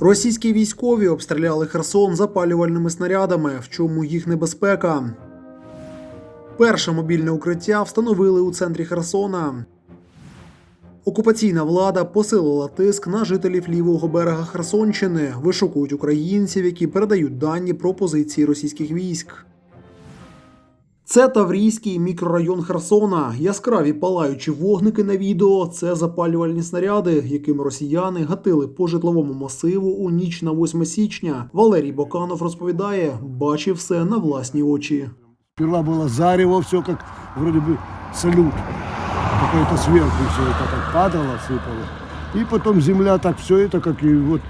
Російські військові обстріляли Херсон запалювальними снарядами, в чому їх небезпека. Перше мобільне укриття встановили у центрі Херсона. Окупаційна влада посилила тиск на жителів лівого берега Херсонщини, вишукують українців, які передають дані про позиції російських військ. Це Таврійський мікрорайон Херсона. Яскраві палаючі вогники на відео. Це запалювальні снаряди, якими росіяни гатили по житловому масиву у ніч на 8 січня. Валерій Боканов розповідає, бачив все на власні очі. Сперва было зарево, все как вроде бы салют. Какой-то сверху все это так падало, сыпало. И потом земля так все это как и вот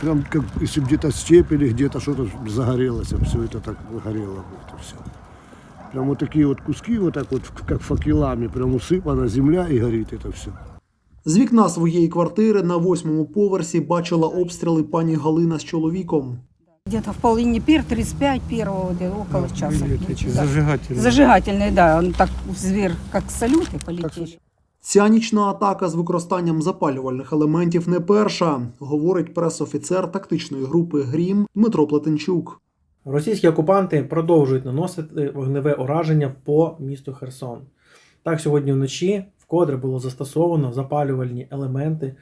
прям как если б где-то степь или где-то что-то загорелось, все это так горело бы это все. Прям вот такие вот куски вот так вот как факелами, прям усыпана земля и горит это все. З вікна своєї квартири на восьмому поверсі бачила обстріли пані Галина з чоловіком. Где-то в половине пир, 35 первого, где-то около часа. эти Да. зажигательные. Зажигательные, да, он так зверь, как салюты полетели. Ця нічна атака з використанням запалювальних елементів не перша, говорить пресофіцер тактичної групи Грім Дмитро Плетенчук. Російські окупанти продовжують наносити вогневе ураження по місту Херсон. Так, сьогодні вночі вкотре було застосовано запалювальні елементи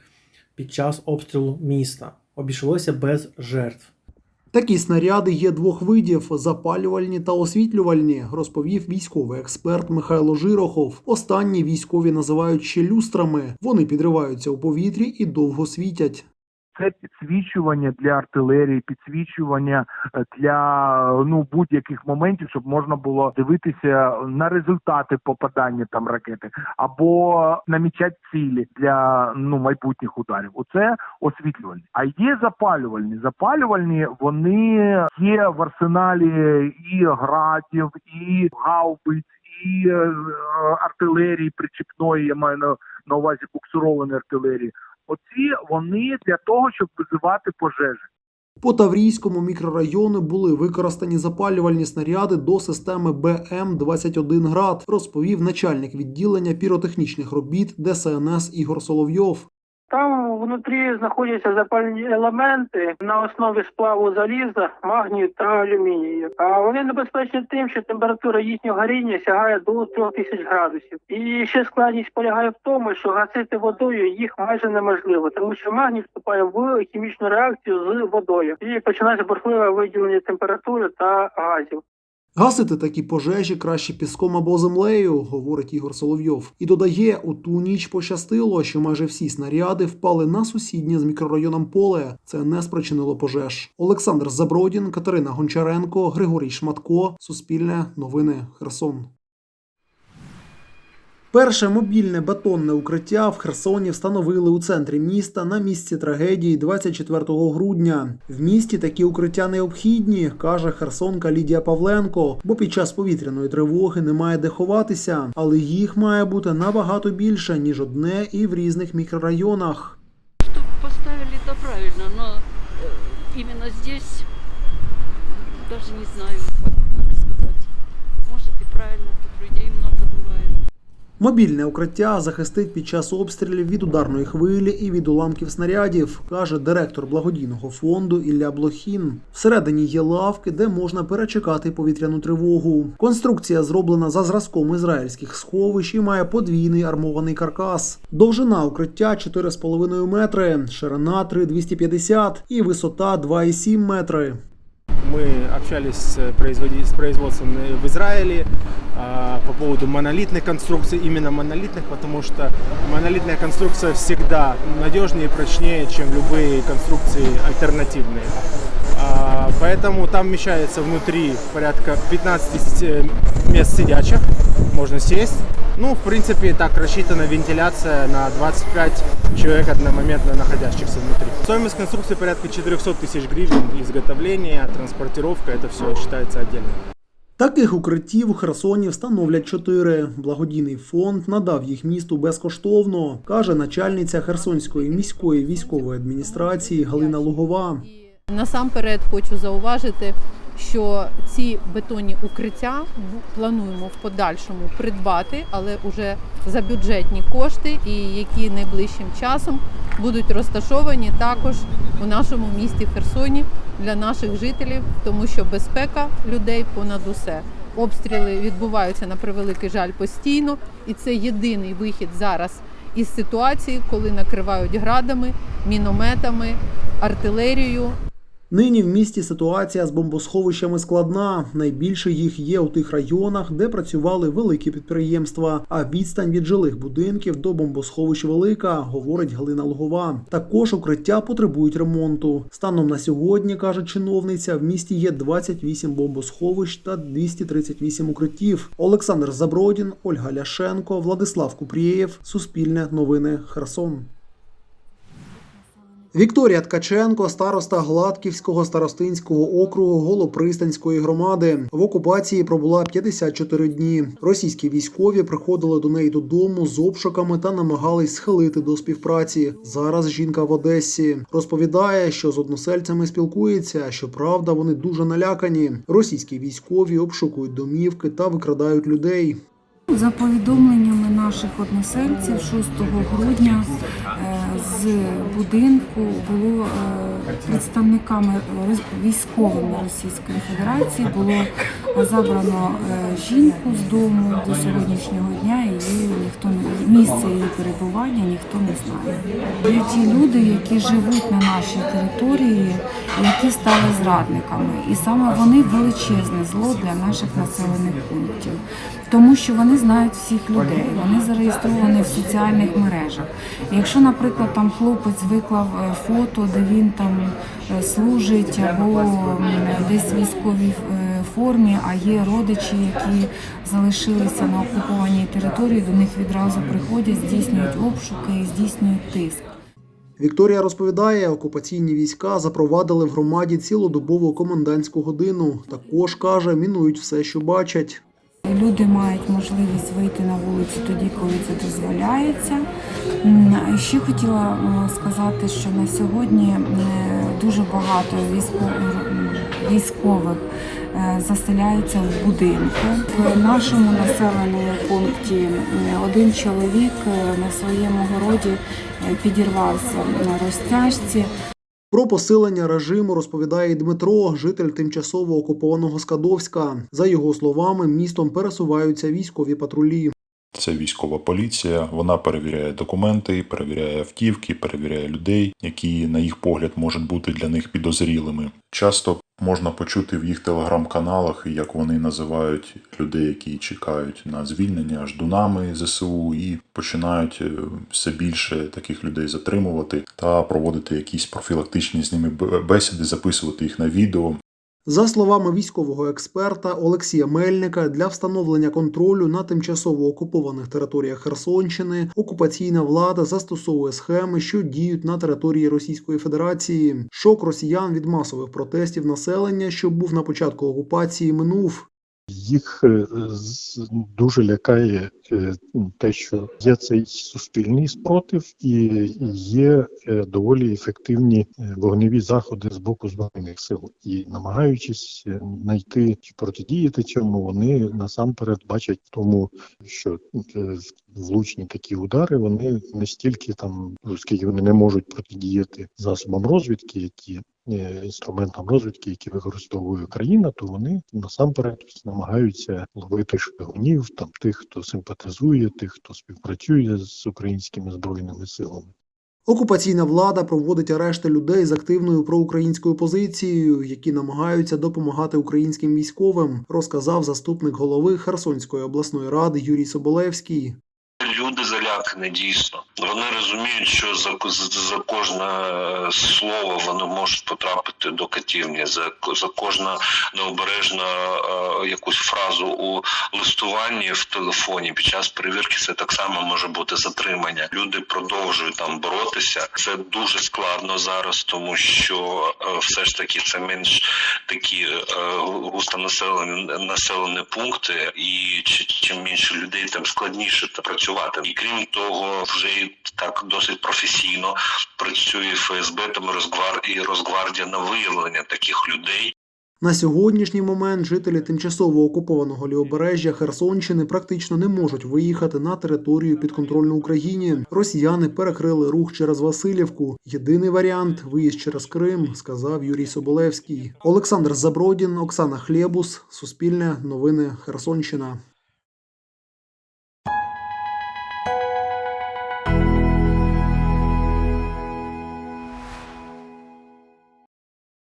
під час обстрілу міста. Обійшлося без жертв. Такі снаряди є двох видів: запалювальні та освітлювальні, розповів військовий експерт Михайло Жирохов. Останні військові називають ще люстрами. Вони підриваються у повітрі і довго світять. Це підсвічування для артилерії, підсвічування е, для ну будь-яких моментів, щоб можна було дивитися на результати попадання там ракети, або намічати цілі для ну майбутніх ударів. Оце освітлювальні. А є запалювальні. Запалювальні вони є в арсеналі і градів, і гаубиць, і е, артилерії причіпної. Я маю на, на увазі буксированої артилерії. Оці вони для того, щоб визивати пожежі. По Таврійському мікрорайону були використані запалювальні снаряди до системи БМ-21 град, розповів начальник відділення піротехнічних робіт ДСНС Ігор Соловйов. Там внутрі знаходяться запальні елементи на основі сплаву заліза, магнію та алюмінію. А вони небезпечні тим, що температура їхнього горіння сягає до 3000 градусів. І ще складність полягає в тому, що гасити водою їх майже неможливо, тому що магній вступає в хімічну реакцію з водою і починається бурхливе виділення температури та газів. Гасити такі пожежі краще піском або землею, говорить Ігор Соловйов. І додає, у ту ніч пощастило, що майже всі снаряди впали на сусіднє з мікрорайоном поле. Це не спричинило пожеж. Олександр Забродін, Катерина Гончаренко, Григорій Шматко. Суспільне новини Херсон. Перше мобільне бетонне укриття в Херсоні встановили у центрі міста на місці трагедії 24 грудня. В місті такі укриття необхідні, каже херсонка Лідія Павленко, бо під час повітряної тривоги немає де ховатися, але їх має бути набагато більше ніж одне і в різних мікрорайонах. что поставили это правильно, но э, именно здесь м, даже не знаю, как, как сказать. Может и правильно, тут людей много бывает. Мобільне укриття захистить під час обстрілів від ударної хвилі і від уламків снарядів, каже директор благодійного фонду Ілля Блохін. Всередині є лавки, де можна перечекати повітряну тривогу. Конструкція зроблена за зразком ізраїльських сховищ і має подвійний армований каркас. Довжина укриття 4,5 метри, ширина 3,250 і висота 2,7 метри. Мы общались с, с производством в Израиле а, по поводу монолитных конструкций, именно монолитных, потому что монолитная конструкция всегда надежнее и прочнее, чем любые конструкции альтернативные. А, Поэтому там вмещается внутри порядка 15 э, мест сидячих, можно сесть. Ну, в принципе, так рассчитана вентиляция на 25 человек одномоментно находящихся внутри. Стоимость конструкции порядка 400 тысяч гривен, изготовление, транспортировка, это все считается отдельно. Таких укриттів у Херсоні встановлять чотири. Благодійний фонд надав їх місту безкоштовно, каже начальниця Херсонської міської військової адміністрації Галина Лугова. Насамперед хочу зауважити, що ці бетонні укриття плануємо в подальшому придбати, але уже за бюджетні кошти, і які найближчим часом будуть розташовані також у нашому місті Херсоні для наших жителів, тому що безпека людей понад усе. Обстріли відбуваються на превеликий жаль постійно, і це єдиний вихід зараз із ситуації, коли накривають градами, мінометами, артилерією. Нині в місті ситуація з бомбосховищами складна. Найбільше їх є у тих районах, де працювали великі підприємства. А відстань від жилих будинків до бомбосховищ велика, говорить Галина Лугова. Також укриття потребують ремонту. Станом на сьогодні, каже чиновниця, в місті є 28 бомбосховищ та 238 укриттів. Олександр Забродін, Ольга Ляшенко, Владислав Купрієв. Суспільне новини Херсон. Вікторія Ткаченко, староста Гладківського старостинського округу Голопристанської громади, в окупації пробула 54 дні. Російські військові приходили до неї додому з обшуками та намагались схилити до співпраці. Зараз жінка в Одесі розповідає, що з односельцями спілкується. Щоправда, вони дуже налякані. Російські військові обшукують домівки та викрадають людей. За повідомленнями наших односельців, 6 грудня е, з будинку було е, представниками військовими Російської Федерації було забрано е, жінку з дому до сьогоднішнього дня. Її ніхто місце її перебування ніхто не знає. Є ті люди, які живуть на нашій території, які стали зрадниками, і саме вони величезне зло для наших населених пунктів тому що вони знають всіх людей, вони зареєстровані в соціальних мережах. Якщо, наприклад, там хлопець виклав е, фото, де він там е, служить або десь в військовій е, формі, а є родичі, які залишилися на окупованій території, до них відразу приходять, здійснюють обшуки і здійснюють тиск. Вікторія розповідає, окупаційні війська запровадили в громаді цілодобову комендантську годину. Також каже, мінують все, що бачать. Люди мають можливість вийти на вулицю тоді, коли це дозволяється. Ще хотіла е, сказати, що на сьогодні е, дуже багато військових, заселяються в будинку. В нашому населеному пункті е, один чоловік е, на своєму городі е, підірвався на розтяжці. Про посилення режиму розповідає Дмитро, житель тимчасово окупованого Скадовська. За його словами, містом пересуваються військові патрулі. Це військова поліція. Вона перевіряє документи, перевіряє автівки, перевіряє людей, які, на їх погляд, можуть бути для них підозрілими. Часто можна почути в їх телеграм-каналах, як вони називають людей, які чекають на звільнення ждунами ЗСУ, і починають е, все більше таких людей затримувати та проводити якісь профілактичні з ними бесіди, записувати їх на відео, За словами військового експерта Олексія Мельника, для встановлення контролю на тимчасово окупованих територіях Херсонщини окупаційна влада застосовує схеми, що діють на території Російської Федерації. Шок росіян від масових протестів населення, що був на початку окупації, минув. Їх е, дуже лякає е, те, що є цей суспільний спротив і є е, доволі ефективні вогневі заходи з боку збройних сил. І намагаючись знайти чи протидіяти цьому, вони насамперед бачать тому, що влучні такі удари вони не стільки там, оскільки вони не можуть протидіяти засобам розвідки, які е, інструментам розвідки, які використовує країна, то вони насамперед намагаються ловити шпигунів, там тих, хто симпатизує, тих, хто співпрацює з українськими збройними силами. Окупаційна влада проводить арешти людей з активною проукраїнською позицією, які намагаються допомагати українським військовим, розказав заступник голови Херсонської обласної ради Юрій Соболевський. Люди залякані дійсно. Вони розуміють, що за, за, кожне е, слово вони можуть потрапити до катівні, за, за кожну необережну е, якусь фразу у листуванні в телефоні під час перевірки це так само може бути затримання. Люди продовжують там боротися. Це дуже складно зараз, тому що е, все ж таки це менш такі е, густо населені пункти, і чи- чим менше людей, тим складніше працювати. І крім того, вже так досить професійно працює ФСБ Росгвар і Росгвардія на виявлення таких людей. На сьогоднішній момент жителі тимчасово окупованого лівобережжя Херсонщини практично не можуть виїхати на територію підконтрольну Україні. Росіяни перекрили рух через Васильівку. Єдиний варіант виїзд через Крим, сказав Юрій Соболевський. Олександр Забродін, Оксана Хлєбус, Суспільне, Новини Херсонщина.